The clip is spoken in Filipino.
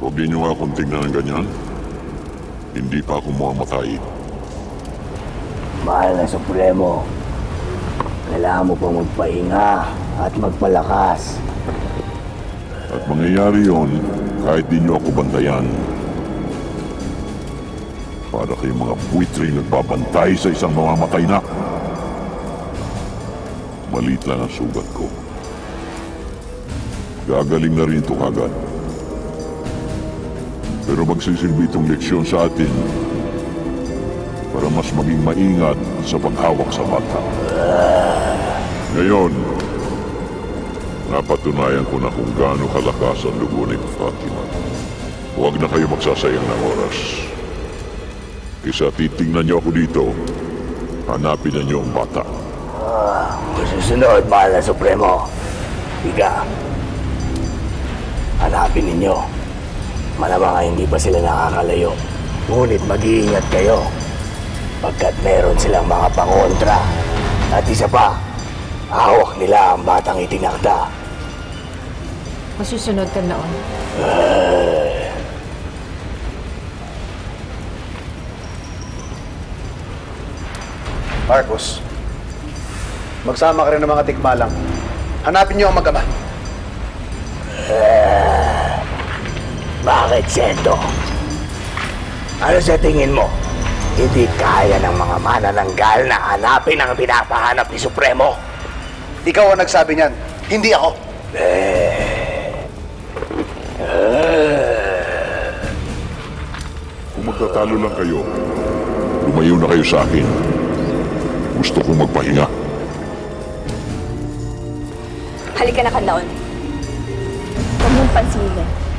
Huwag ninyo nga akong tingnan ng ganyan. Hindi pa ako mamamatay. Mahal na Supremo, kailangan mo pang magpahinga at magpalakas. At mangyayari yon kahit di nyo ako bantayan. Para kayong mga buitring nagbabantay sa isang mamamatay na. Malit lang ang sugat ko. Gagaling na rin ito kagad. Pero magsisilbi itong leksyon sa atin para mas maging maingat sa paghawak sa bata. Ngayon, Napatunayan ko na kung gaano kalakas ang lugo ni Fatima. Huwag na kayo magsasayang ng oras. Kisa titingnan niyo ako dito, hanapin na niyo ang bata. Susunod, mahal na Supremo, Ika, hanapin ninyo. Malamang ay hindi pa sila nakakalayo. Ngunit mag-iingat kayo pagkat meron silang mga pangontra. At isa pa, hawak nila ang batang itinakda. Masusunod ka noon. Marcos, magsama ka rin ng mga tikbalang. Hanapin niyo ang mag-ama. Bakit, Sento? Ano sa tingin mo? Hindi kaya ng mga manananggal na hanapin ang pinapahanap ni Supremo? Ikaw ang nagsabi niyan, hindi ako. Kung magtatalo lang kayo, lumayo na kayo sa akin. Gusto kong magpahinga. Halika na, Kanlaon. Huwag mong pansinin.